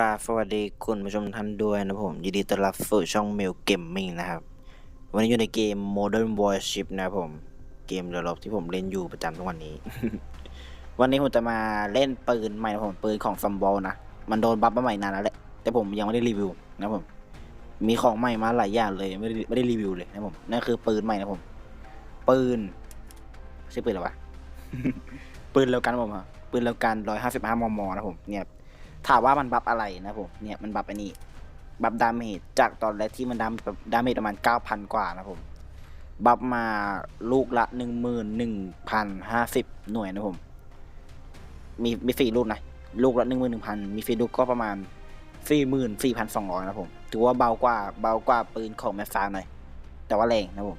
กราบสวัสดีคุณผู้ชมท่านด้วยนะผม ยินดีต้อนรับสู่ช่องมิวเกมมิ่งนะครับ วันนี้อยู่ในเกม Modern Warship นะผม เกมเรือรบที่ผมเล่นอยู่ประจำทุกวันนี้ วันนี้ผมจะมาเล่นปืนใหม่นะผม ปืนของซัมบอลนะ มันโดนบัฟมาใหม่นานแล้วแหละ แต่ผมยังไม่ได้รีวิวนะผม มีของใหม่มาหลายอย่างเลยไม่ได้ไม่ได้รีวิวเลยนะผม นั่นคือปืนใหม่นะผม ปืนใช่ปืนอะไรวะ ปืนเร็วกันผมฮะปืนเร็วกันร้อยห้าสิบห้ามมนะผม เนี่ย ถามว่ามันบัฟอะไรนะผมเนี่ยมันบัฟอันนี้บัฟดาเมจจากตอนแรกที่มันดามดาเมจประมาณเก้าพันกว่านะผมบัฟมาลูกละหนึ่งหมื่นหนึ่งพันห้าสิบหน่วยนะผม มีมีสี่ลูกนะลูกละหนึ่งหมื่นหนึ่งพันมีฟรีลูกก็ประมาณสี่หมื่นฟีพันสองร้อยนะผม ถือว่าเบากว่าเบากว่าปืนของแมฟฟ้าหน่อย แต่ว่าแรงนะผม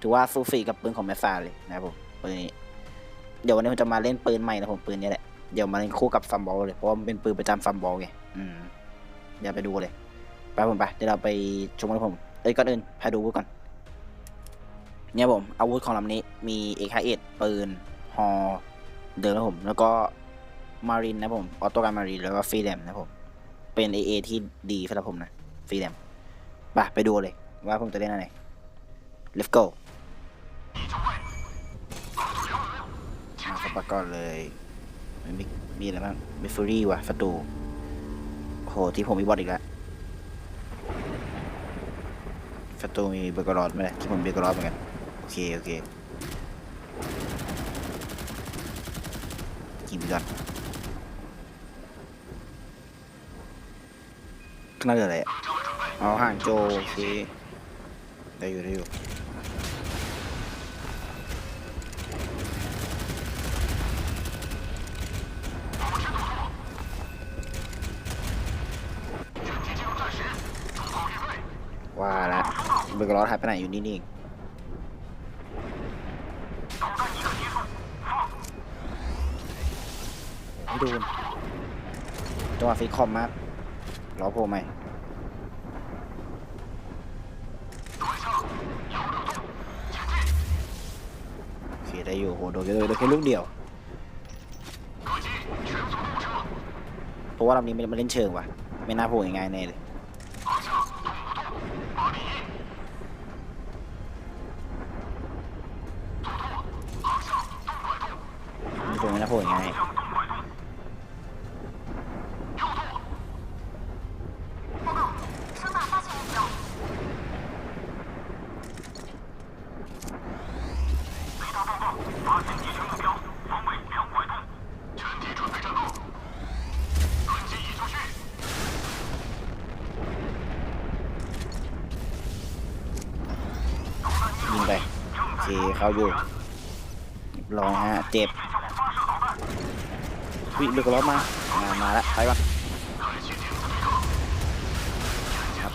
ถือว่าฟูฟีกับปืนของแมฟฟ้าเลยนะผมปืนนี้ เดี๋ยววันนี้ผมจะมาเล่นปืนใหม่นะผมปืนนี้แหละ เดี๋ยวมาเล่นคู่กับซัมบอลเลยเพราะว่ามันเป็นปืนประจำซัมบอลไงอืมเดี๋ยวไปดูเลยไปผมไปเดี๋ยวเราไปชมกันผมเอ้ยก่อนอื่นพาดูก่อนเนี่ยผมอาวุธของลำนี้มีเอกเอ็ดปืนฮอเดินนะผม แล้วก็มารินนะผมออโต้การมารินแล้วก็ฟรีแลมนะผม เป็น AA ที่ดีสำหรับผมนะฟรีแลมไปไปดูเลยว่าผมจะเล่นอะไร let's go มาเข้าก่อนเลย มีมีอะไรบ้างมีฟูรี่ว่ะศัตรูโหที่ผมมีบอทอีกแล้วศัตรูมีเบเกรอดไหมที่ผมเบเกรอดเหมือนกันโอเคโอเคกินไปก่อนข้างหน้าเหลืออะไรอะเอาห่างโจโอเคได้อยู่ได้อยู่ เบเกอรอดหายไปไหนอยู่นี่นี่เองไม่โดนจังหวะฟีคอมมากรอโผล่ไหมโอเคได้อยู่โหโดนเยอะเลยโดนแค่ลูกเดียวเพราะว่าลำนี้มันเล่นเชิงว่ะ ไม่น่าโผล่ง่ายๆแน่เลย โผล่ง่ายยิงไปโอเคเข้าอยู่เรียบร้อยฮะ เจ็บ วิเบกรอบมามามาแล้วไปก่อนครับ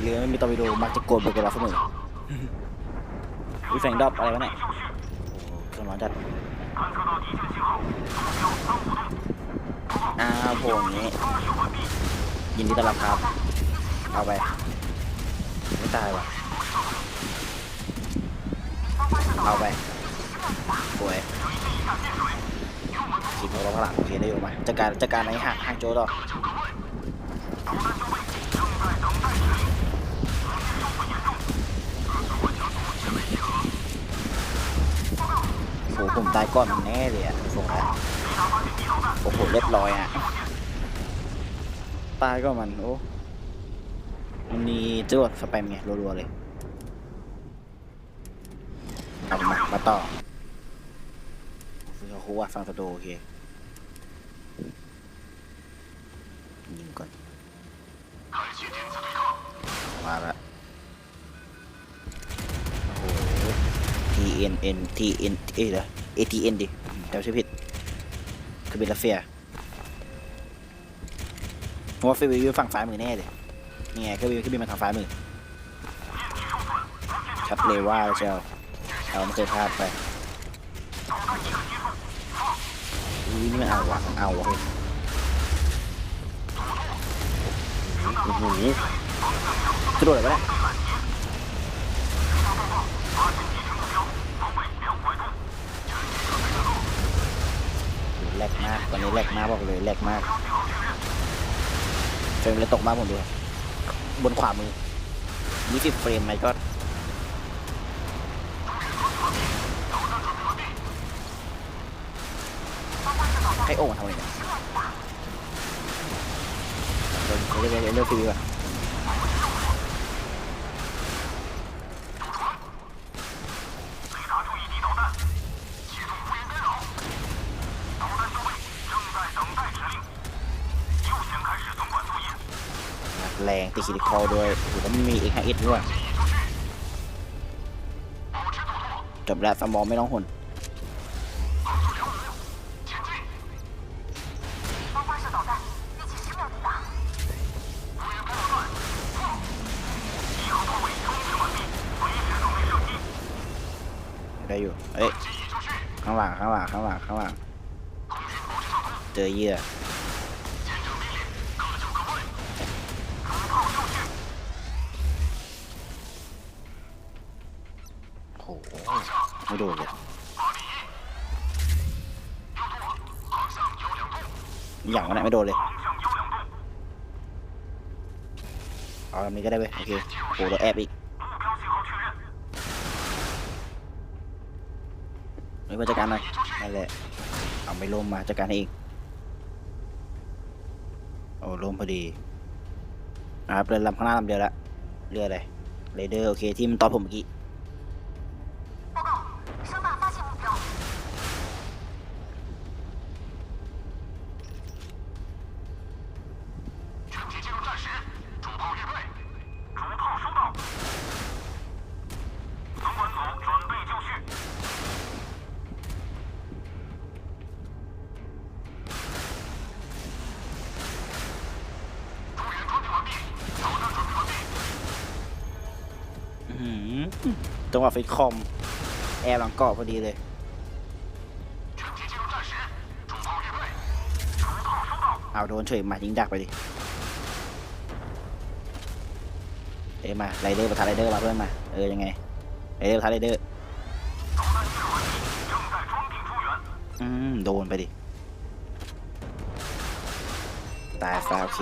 เรือไม่มีตอร์ปิโดมักจะโกนเบกรอเสมอวิแฝงดอบอะไรวะเนี่ยโอ้เครื่องร้อนจัดอ้าวโผล่อย่างนี้ยินดีต้อนรับครับ เอาไปไม่ตายว่ะเอาไปป่วย ทีมเราพลังโอเคได้อยู่ไหมจัดการจัดการในห่างห่างโจต่อโอ้โหผมตายก่อนมันแน่เลยอะส่งแล้วโอ้โหเรียบร้อยอะตายก็มันโอ้มันมีจรวดสแปมไงรัวๆเลยเอามามาต่อคือคูว่าฟังสะโดโอเค ยิงก่อนมาละโอ้โห TNN TN เอ้ยเหรอ ATN ดิจำชื่อผิดคือเบลเฟียเพราะว่าฟิวอยู่ฝั่งซ้ายมือแน่เลยนี่ไงคือวิวคือบินมาทางซ้ายมือชัดเลยว่าแล้วเชียวเราไม่เคยพลาดไปอุ้ยนี่มันเอาวะเอาวะ เฮ้ยโอ้โหกระโดดอะไรวะเนี่ยแหลกมากตอนนี้แหลกมากบอกเลยแหลกมากเฟรมเลยตกมากผมดูบนขวามือยี่สิบเฟรมไหมก็ให้โอ่งทำอะไรเนี่ย เดี๋ยวเขาจะเรียนเรื่องฟรีก่อนแรงตีคิดิคอลด้วยโอ้โหแล้วมันมีเอ็กไอเอ็ดด้วยจบแล้วสมองไม่ต้องห่น อเหยื่อโหไม่โดนเลยอย่างวะเนี่ยไม่โดนเลยเอาลำนี้ก็ได้เว้ยโอเคโหเราแอบอีกเฮ้ยมาจัดการหน่อยนั่นแหละเอาไม่ลมมาจัดการให้เอง โอ้ลมพอดีนะครับเรือลำข้างหน้าลำเดียวละเรืออะไรเรเดอร์โอเคที่มันตอนผมเมื่อกี้ งหวะเฟซคอม แอร์หลังเกาะพอดีเลยเอาโดนเฉยมายิงดักไปดิเอ้มาไรเดอร์ประทานไรเดอร์มาเพื่อนมา เออ ยังไงไรเดอร์ประทานไรเดอร์อืม โดนไปดิ ตายฟ้าโอเค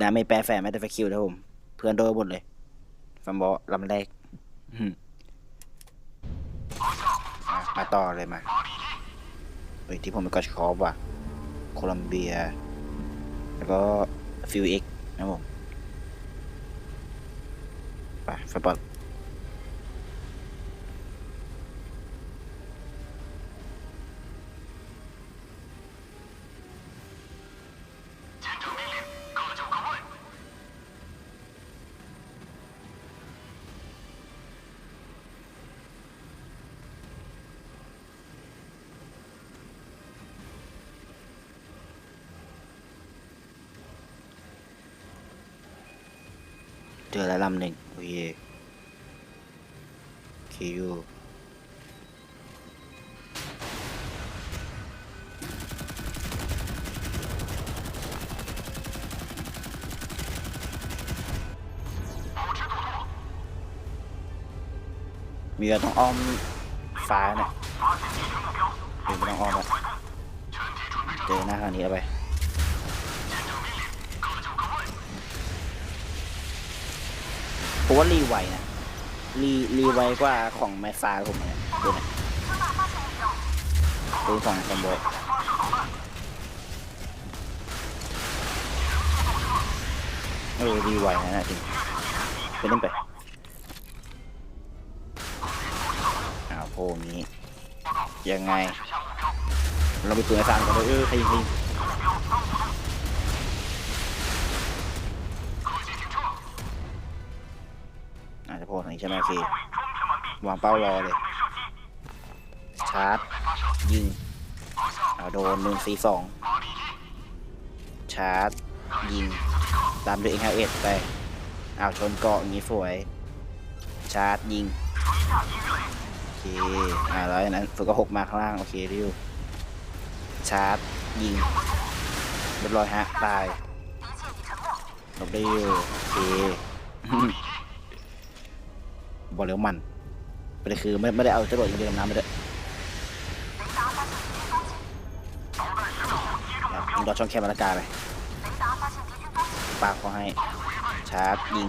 ดาไม่แปรแฝงแม่แต่แฟคิวนะผม เพื่อนโดนหมดเลย ฟัมบอลลำแรกมามาต่อเลยมาเฮ้ยที่ผมไปกอชคอปว่ะ โคลัมเบีย แล้วก็ฟิวเอ็กนะผม ไปฟัมบอล จอแล้วลำหนึ่งโอเคคิวมีเราต้องอ้อมฟ้าเนี่ยหรือไม่ต้องอ้อมอะเจอหน้าคราวนี้เอาไป ผมว่ารีไวนะรีรีไวกว่าของแมฟ้าผมเลยดูนะดูสองคอมโบเออรีไวนะจริงไปเล่นไปอ้าวโพนี้ยังไง เราไปตัวไอ้ซานก่อนเลยเออใครยิง ใช่ไหมโอเวางเป้ารอเลย ชาร์จ ยิงเอาโดนหนึ่งสีสองชาร์จ ยิง ตามด้วยเอ็งเอ็ดไปเอาชนเกาะอย่างนี้สวย ชาร์จ ยิง โอเคอ่าแล้วอย่านั้นฝึกก็หกมาข้างล่าง โอเคดิวชาร์จ ยิงเรียบร้อยฮะ ตายหลบได้อยู่โอเค บอลเลวมันประเด็คือไม่ไม่ได้เอาจรวดยิงเรือดำน้ำไม่ได้วยยิดอช่องแคบอากาศไปปากเขาให้ชาร์จยิง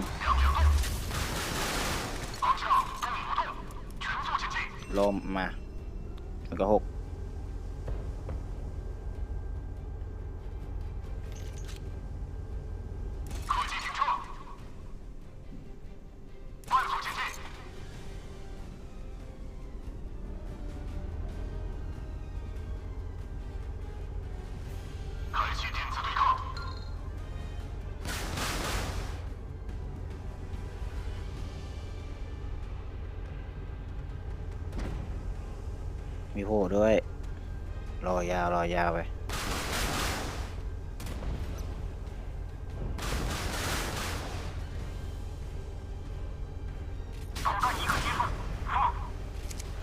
ลมมาแล้วก็หก มีโผล่ด้วย รอยาว รอยาวไป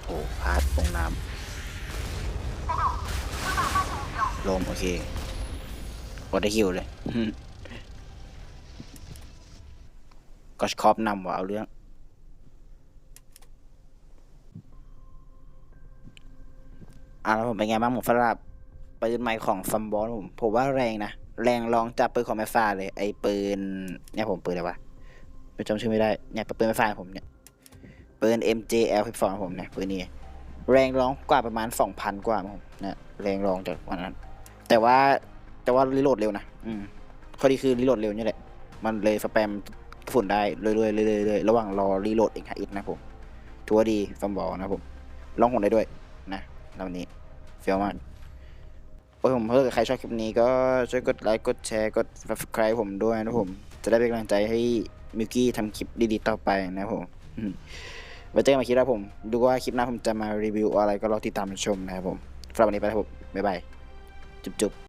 โอ้พาดตงน้ำลง โอเคกดได้คิวเลยก็ชคอปนำว่าเอาเรื่อง อะแล้วผมเป็นไงบ้างผมสำหรับปืนใหม่ของฟัมบอลผมผมว่าแรงนะ แรงลองจับปืนของแมฟ้าเลย ไอ้ปืนเนี่ยผมปืนอะไรวะไม่จำชื่อไม่ได้เนี่ยปืนแมฟ้าผมเนี่ยปืน MJL 12ของผมเนี่ยปืนนี้แรงร้องกว่าประมาณ 2,000 กว่าผมนี่ยแรงร้องจากวันนั้น แต่ว่าแต่ว่ารีโหลดเร็วนะอืมข้อดีคือรีโหลดเร็วนี่แหละ มันเลยสแปมฝุ่นได้เรื่อยๆเรื่อยๆเรื่อยๆระหว่างรอรีโหลดอีกฮะอีกนะผมถือว่าดีฟัมบอลนะผมลองผมได้ด้วยนะ ลำนี้เฟี้ยวมากโอ้ยผมเพื่อใครชอบคลิปนี้ก็ช่วยกดไลค์กดแชร์กด subscribe ผมด้วยนะผม จะได้เป็นกำลังใจให้มิวกี้ทำคลิปดีๆต่อไปนะผมไว้เจอกันใหม่คลิปหน้าผม ดูว่าคลิปหน้าผมจะมารีวิวอะไรก็รอติดตามชมนะครับผมสำหรับวันนี้ไปแล้วครับผมบ๊ายบาย จุ๊บ